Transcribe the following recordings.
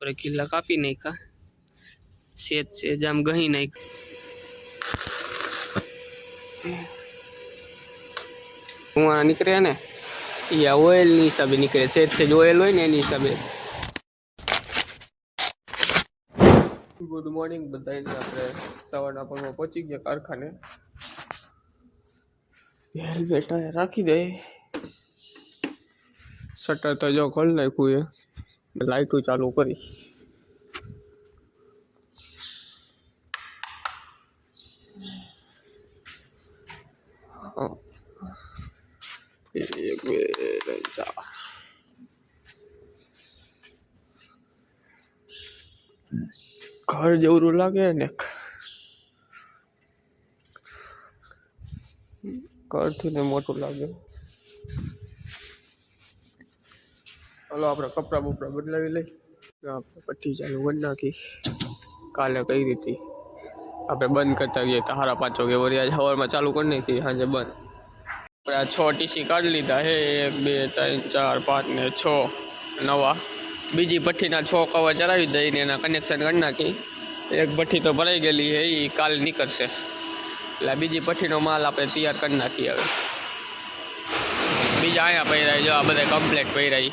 આપણે કિલ્લા કાપી નાખ્યા શેત છે જામ ગહી નાખ કુવા નીકળે ને એ આ ઓઇલની હિસાબે નીકળે છે ઓઇલ હોય ને એની હિસાબે ગુડ મોર્નિંગ બધાને આપણે સવારના પરમાં પહોંચી ગયા કારખાને હેલ્મેટ રાખી દે શટર તો જો ખોલી નાખ્યું એ લાઇટો ચાલુ કરી. ઘર જેવું લાગે ને. ઘરથી ને મોટું લાગે. ચાલો આપણે કપડાં બપડા બદલાવી લઈ. આપણે પટ્ટી ચાલુ કરી નાખી કાલે કઈ રીતે? આપણે બંધ કરતા ગઈએ તો હારા પાંચ વાગે વળી આજે સવારમાં ચાલુ કરી નાખી સાંજે બંધ. આપણે આ છ ટીસી કાઢી લીધા. હે એક, બે, ત્રણ, ચાર, પાંચ ને છ નવા. બીજી ભઠ્ઠીના છ કવર ચડાવી દઈને એના કનેક્શન કરી નાખી. એક ભઠ્ઠી તો ભરાઈ ગયેલી છે એ કાલ નીકળશે. એટલે બીજી ભઠ્ઠીનો માલ આપણે તૈયાર કરી નાખીએ હવે. બીજા અહીંયા પહેરાય જો આ બધા કમ્પ્લેટ પહેરાય.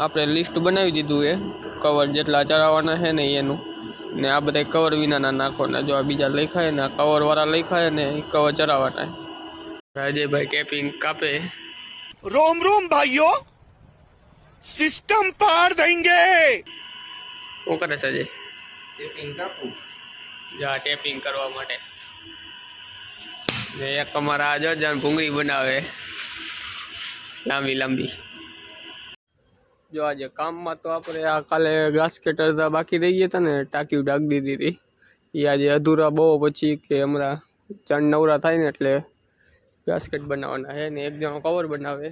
આપણે લિસ્ટ બનાવી દીધું એ. કવર જેટલા ચડાવવાના છે ને એનું. ને આ બધા કવર વિનાના નાખવાના. જો આ બીજા લખાય ને આ કવરવાળા લખાય ને એ કવર ચડાવવાના રાજયભાઈ કેપિંગ કાપે. રોમ રોમ ભાઈઓ. સિસ્ટમ પાર દેંગે શું કરે સજે ટેપિંગ કાપું. જા ટેપિંગ કરવા માટે. ને એક અમારા આ જો ભૂંગળી બનાવે. લાંબી લાંબી. જો આજે કામમાં તો આપણે આ કાલે ઘાસ કટર બાકી રહી ગયા ને ટાંકી ડાક દીધી હતી. એ આજે અધૂરા બહુ પછી કે હમણાં ચણ નવરા થાય ને એટલે ગાસ્કેટ બનાવવાના છે ને એક જણો કવર બનાવે,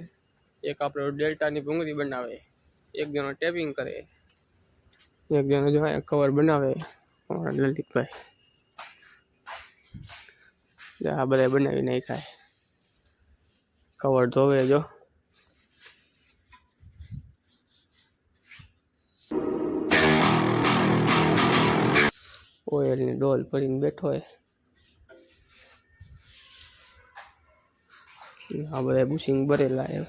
એક આપણો ડેલ્ટાની ભૂંગળી બનાવે, એક જણો ટેપિંગ કરે, એક જણો જો કવર બનાવે, અમારા લલિતભાઈ. આ બધા બનાવી નાખાય કવર ધોવે જો ઓઇલની ડોલ ભરીને બેઠો હોય. આ બધા બુશિંગ ભરેલા એ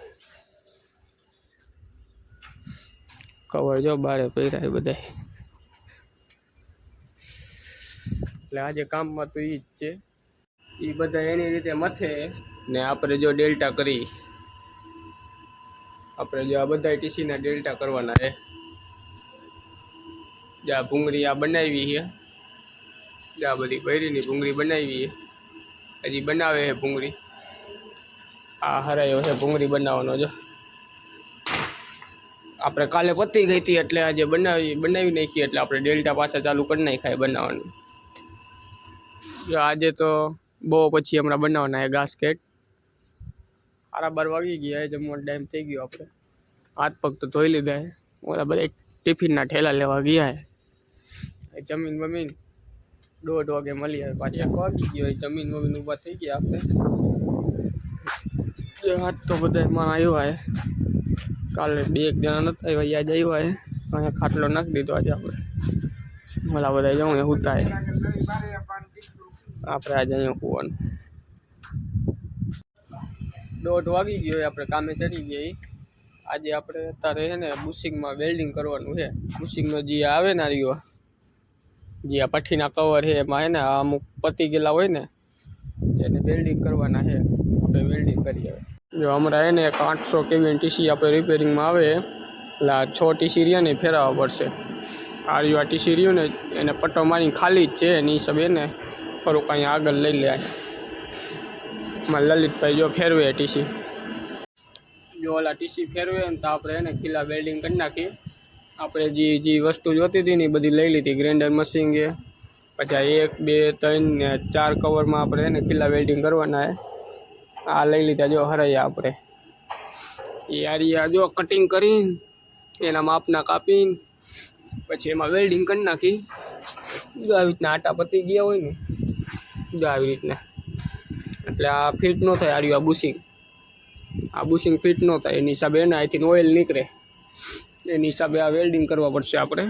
કવર જો બારે પહેર્યા બધા એટલે આજે કામમાં તો એ જ છે. એ બધા એની રીતે મથે ને આપણે જો ડેલ્ટા કરી. આપણે જો આ બધા ટીસીના ડેલ્ટા કરવાના છે. જે આ ભૂંગળી આ બનાવી છે. આ બધી બૈરીની ભૂંગળી બનાવી હજી બનાવે છે ભૂંગળી. આ હરાયો છે ભૂંગળી બનાવવાનો જો. આપણે કાલે પતી ગઈ હતી એટલે આજે બનાવી બનાવી નાખી એટલે આપણે ડેલ્ટા પાછા ચાલુ કરી નાખાય બનાવવાનું. જો આજે તો બહુ પછી હમણાં બનાવવાના છે ગાસ્કેટ. સારા બાર વાગી ગયા જમવાનો ટાઈમ થઈ ગયો આપણે. હાથ પગ તો ધોઈ લીધા ઓલા બધા ટિફિનના ઠેલા લેવા ગયા હે જમીન બમીન. દોઢ વાગે મળી આવે પાછી વાગી ગયો હોય જમીન વમીન ઊભા થઈ ગયા આપણે. આજ તો બધા એમાં આવ્યા હે. કાલે બે એક જણા નતા આવ્યા યાદ આવ્યા હે. અહીંયા ખાટલો નાખી દીધો આજે આપણે. ઓલા બધા જવું એ ઉતાય આપણે આજે અહીંયા હોવાનું. દોઢ વાગી ગયો હોય આપણે કામે ચડી ગયા આજે આપણે અત્યારે છે ને, બુશિંગમાં વેલ્ડિંગ કરવાનું છે બુશિંગનો જે આવે ને આ રહ્યો જે આ પઠ્ઠીના કવર છે એમાં એને આ અમુક પતી ગયેલા હોય ને, એને વેલ્ડિંગ કરવાના છે. આપણે વેલ્ડિંગ કરીએ આવે જો હમણાં એને એક આઠસો કેવી ટીસી આપણે રિપેરિંગમાં આવે, એટલે આ છ ટીસી રહ્યા ને એ ફેરવવા પડશે. આ આ ટીસી રહ્યું ને, એને પટ્ટો મારીને ખાલી જ છે, એની હિસાબે એને થોડુંક અહીંયા આગળ લઈ લે મારા લલિતભાઈ જો ફેરવે ટીસી જો ઓલા ટીસી ફેરવે ને તો આપણે એને ખીલા વેલ્ડિંગ કરી નાખીએ. આપણે જે જે વસ્તુ જોતી હતી ને એ બધી લઈ લીધી. ગ્રેન્ડર મશીન છે. પછી એક, બે, ત્રણ ને ચાર કવરમાં આપણે એને ખીલા વેલ્ડિંગ કરવાના છે. આ લઈ લીધા જો હરાયા આપણે. આ જો કટિંગ કરીને, એના માપના કાપીને, પછી એમાં વેલ્ડિંગ કરી નાખી. જો આવી રીતના આટા પતી ગયા હોય ને, જો આવી રીતના. એટલે આ ફિટ ન થાય આર્યું આ બુશિંગ આ બુશિંગ ફિટ ન થાય. એની હિસાબે એને અહીંથી ઓઇલ નીકળે. એની હિસાબે આ વેલ્ડિંગ કરવા પડશે આપણે.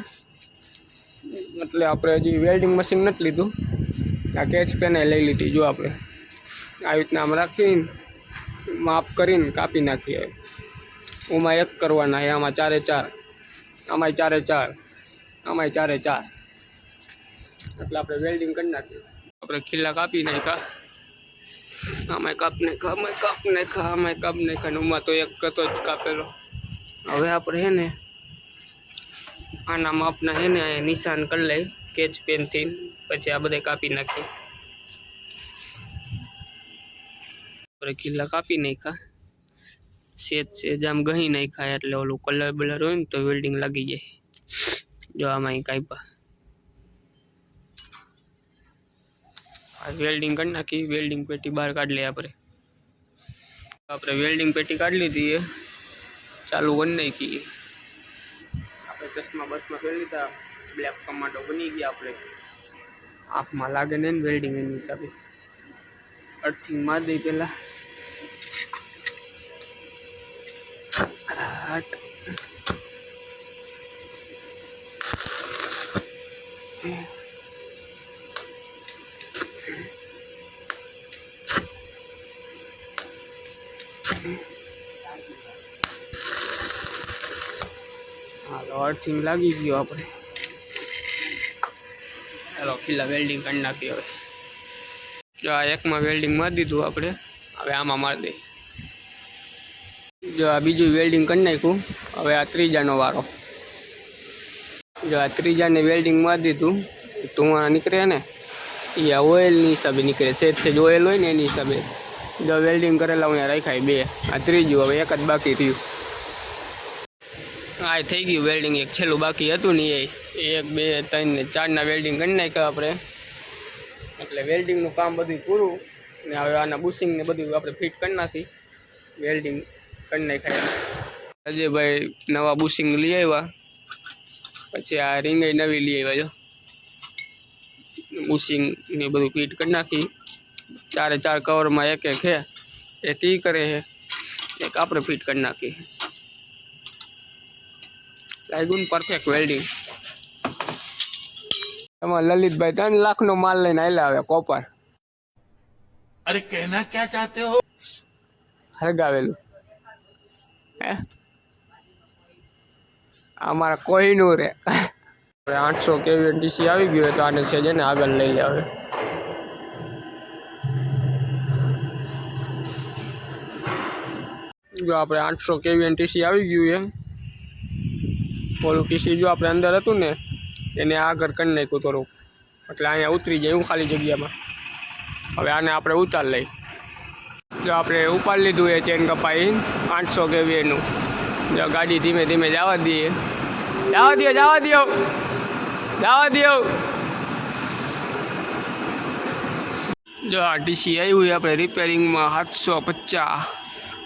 એટલે આપણે હજી વેલ્ડિંગ મશીન નથી લીધું. આ કેચ પેને લઈ લીધી, જો આપણે. આવી રીતના આમ રાખીને, માપ કરીને કાપી નાખીએ. ઓમાં એક કરવાના છે, આમાં ચારે ચાર. આમાંય ચારે ચાર. આમાંય ચારે ચાર. એટલે આપણે વેલ્ડિંગ કરી નાખીએ. આપણે ખીલા કાપી નાખ્યા. આમાંય કાપ નાખ્યા, આમાંય કાપ નાખ્યા, આમાંય કાપ નાખ્યા ને ઉમાં તો એક કતો જ કાપેલો. હવે આપણે હે ને આના માપના હે ને નિશાન કરી લઈ કેચ પેનથી પછી આ બધા કાપી નાખીએ આપણે ખીલા કાપી નાખ્યા. સેજ સેજ આમ ગહી નાખ્યા એટલે ઓલું કલર બલર હોય ને તો વેલ્ડિંગ લાગી જાય. જો આમાં કાપ્યા આ વેલ્ડિંગ કરી નાખી વેલ્ડિંગ પેટી બહાર કાઢી લઈએ આપણે. આપણે વેલ્ડિંગ પેટી કાઢી લીધી ચાલુ કરી નાખી આપણે ચશ્મા બસમાં પહેરી લીધા. બ્લેક કમાટો બની ગયા આપણે. આંખમાં લાગે ને ને વેલ્ડિંગ એની હિસાબે. અર્થિંગ મારી દઈ પહેલાં હાટ. અર્થિંગ લાગી ગયું આપણે. ચાલો ખીલા વેલ્ડિંગ કરી નાખીએ હવે. જો આ એકમાં વેલ્ડિંગ મારી દીધું આપણે, હવે આમાં મારી દઈએ. જો આ બીજું વેલ્ડિંગ કરી નાખ્યું, હવે આ ત્રીજાનો વારો. જો આ ત્રીજાને વેલ્ડિંગ મારી દીધું, ધુમાડા નીકળે ને એ આ ઓઇલની હિસાબે નીકળે. સેજ સેજ ઓઇલ હોય ને એની હિસાબે. જો વેલ્ડિંગ કરેલા હું રાખાય બે. આ ત્રીજું, હવે એક જ બાકી રહ્યું. આ થઈ ગયું વેલ્ડિંગ એક છેલ્લું બાકી હતું ને એ. એક, બે, ત્રણ ને ચારના વેલ્ડિંગ કરી નાખ્યા આપણે. એટલે વેલ્ડિંગનું કામ બધું પૂરું. ને હવે આના બુશિંગ ને બધું આપણે ફિટ કરી નાખી. વેલ્ડિંગ કરી નાખ્યા. અજયભાઈ નવા બુશિંગ લઈ આવ્યા. પછી આ રિંગ નવી લઈ આવ્યા જો. બુશિંગ ને બધું ફિટ કરી નાખી. ચારે ચાર કવરમાં એક એક છે એક ઈ કરે છે એક આપણે ફિટ કરી નાખી. લાગ્યું પરફેક્ટ વેલ્ડિંગ એમાં લલિતભાઈ ત્રણ લાખ નો માલ લઈને આવેલા આવે કોપર. અરે કહેના ક્યાં ચાહતે હો? હરગાવેલું હે? અમારા કોઈનું રે. આઠસો કેવી ડીસી આવી ગયું તો આને છે ને આગળ લઈ લે હવે. જો આપણે આઠસો કેવી ટીસી આવી ગયું એમ ઓલું ટીસી જો આપણે અંદર હતું ને, એને આગળ કરી નાખ્યું થોડુંક. એટલે અહીંયા ઉતરી જાય હું ખાલી જગ્યામાં. હવે આને આપણે ઉતાર લઈ. જો આપણે ઉપાડી લીધું એ ચેન કપાઈ આઠસો કેવી એનું. જો ગાડી ધીમે ધીમે જવા દઈએ. જવા દો જવા દો જવા દો જો આ ડીસી આવ્યું આપણે રિપેરિંગમાં સાતસો પચાસ.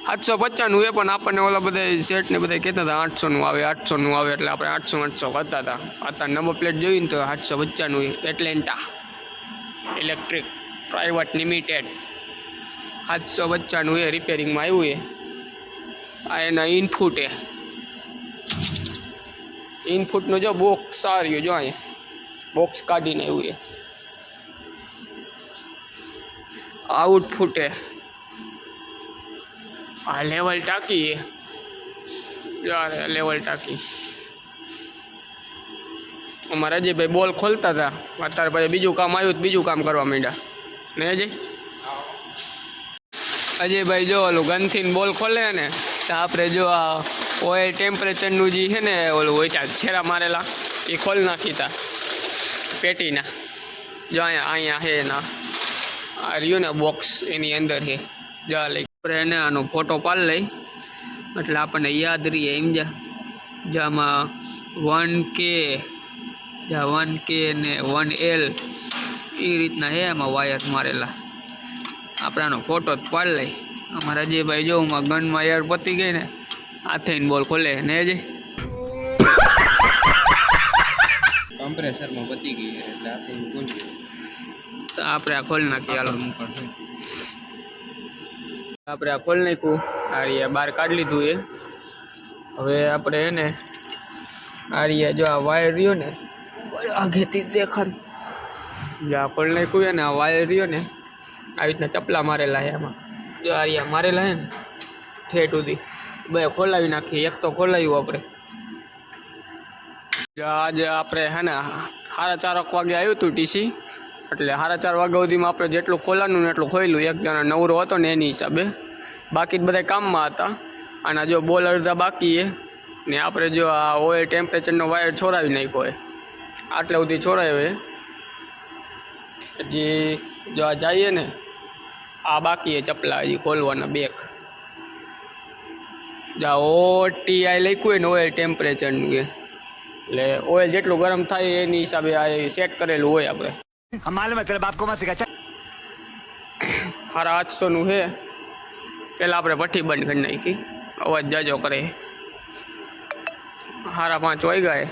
સાતસો પચાસનું એ પણ આપણને ઓલા બધા સેટ ને બધા કહેતા હતા, આઠસોનું આવે આઠસોનું આવે એટલે આપણે આઠસો આઠસો કરતા હતા. અત્યારે નંબર પ્લેટ જોઈએ ને તો સાતસો પચાસનું એટલેન્ટા ઇલેક્ટ્રિક પ્રાઇવેટ લિમિટેડ સાતસો પચાસનું એ રિપેરિંગમાં આવ્યું એ. આ એના ઇનફૂટ એ. ઇનફૂટનું જો બોક્સ સારું જો અહીંયા. બોક્સ કાઢીને આવ્યું એ. આઉટફૂટ એ. આ લેવલ ટાંકી. લેવલ ટાંકી. અમારા અજયભાઈ બોલ ખોલતા હતા અત્યારે પછી બીજું કામ આવ્યું બીજું કામ કરવા માંડ્યા. ને અજય? અજયભાઈ જો, ઓલું ગનથી બોલ ખોલે ને, તો આપણે જો આ ઓઇલ ટેમ્પરેચરનું જે છે ને, ઓલું હોય ત્યાં છેરા મારેલા, એ ખોલ નાખી તા પેટીના. જો અહીંયા અહીંયા છે એના આ રહ્યું ને બોક્સ એની અંદર છે. જો આ લઈ આપણે એને આનો ફોટો પાડી લઈ. એટલે આપણને યાદ રહીએ એમ જા. જામાં વન કે જા વન કે ને વન એલ એ રીતના હે એમાં વાયર મારેલા. આપણે આનો ફોટો જ પાડી લઈ. અમારા જે ભાઈ જો માં ગનમાં યાર પતી ગઈ ને હાથે બોલ ખોલે ને જે કમ્પ્રેસરમાં પતી ગઈ એટલે તો આપણે આ ખોલી નાખીએ હાલો. આપણે આ ખોલી નાખ્યું. આ રહ્યા બહાર કાઢી લીધું એ. હવે આપણે એને આ રહ્યા જો આ વાયર રહ્યો ને આગેથી દેખાડ જો આ ખોલ નાખ્યું ને આ વાયર રહ્યો ને, આવી રીતના ચપલા મારેલા છે એમાં જો આ રહ્યા મારેલા છે ને, ઠેઠ સુધી. બે ખોલાવી નાખીએ, એક તો ખોલાવ્યું આપણે. આજે આપણે હે ને, સાડા ચારક વાગે આવ્યું હતું ટીસી. એટલે સાડા ચાર વાગ્યા સુધીમાં આપણે જેટલું ખોલાનું ને એટલું ખોલ્યું એક જણા નવરો હતો ને એની હિસાબે. બાકી બધા કામમાં હતા. અને જો બોલ અડધા બાકી ને આપણે જો આ ઓઇલ ટેમ્પરેચરનો વાયર છોડાવી નાખ્યો હોય આટલે સુધી છોડાયો એ હજી જો આ જઈએ ને, આ બાકી ચપલા હજી ખોલવાના બેક. જો ઓટીઆઈ લખ્યું ને ઓઇલ ટેમ્પરેચરનું એ. એટલે ઓઇલ જેટલું ગરમ થાય એની હિસાબે આ સેટ કરેલું હોય આપણે. हम मालूम है तेरे बाप को मत सिखा સાડા આઠસોનું છે પહેલાં આપણે ભઠ્ઠી બંધ કરી નાખી અવાજ જાજો કરે સાડા પાંચ વાગ્યા છે.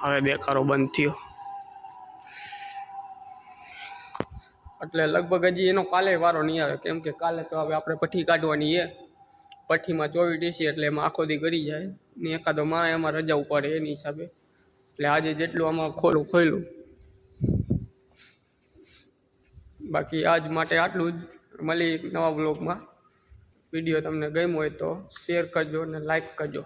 હવે દેખાડો બંધ થયો એટલે લગભગ હજી એનો કાલે વારો નહીં આવે કેમ કે કાલે તો હવે આપણે પઠ્ઠી કાઢવાની છે પઠ્ઠીમાં ચોવીસ ટીસી એટલે એમાં આખો દી કરી જાય. ને એકાદો મારે એમાં રજા ઉપાડે એની હિસાબે. એટલે આજે જેટલું આમાં ખોલું, ખોલ્યું. બાકી આજ માટે આટલું જ. મળી નવા બ્લોગમાં વીડિયો તમને ગમ્યો હોય તો શેર કરજો અને લાઈક કરજો.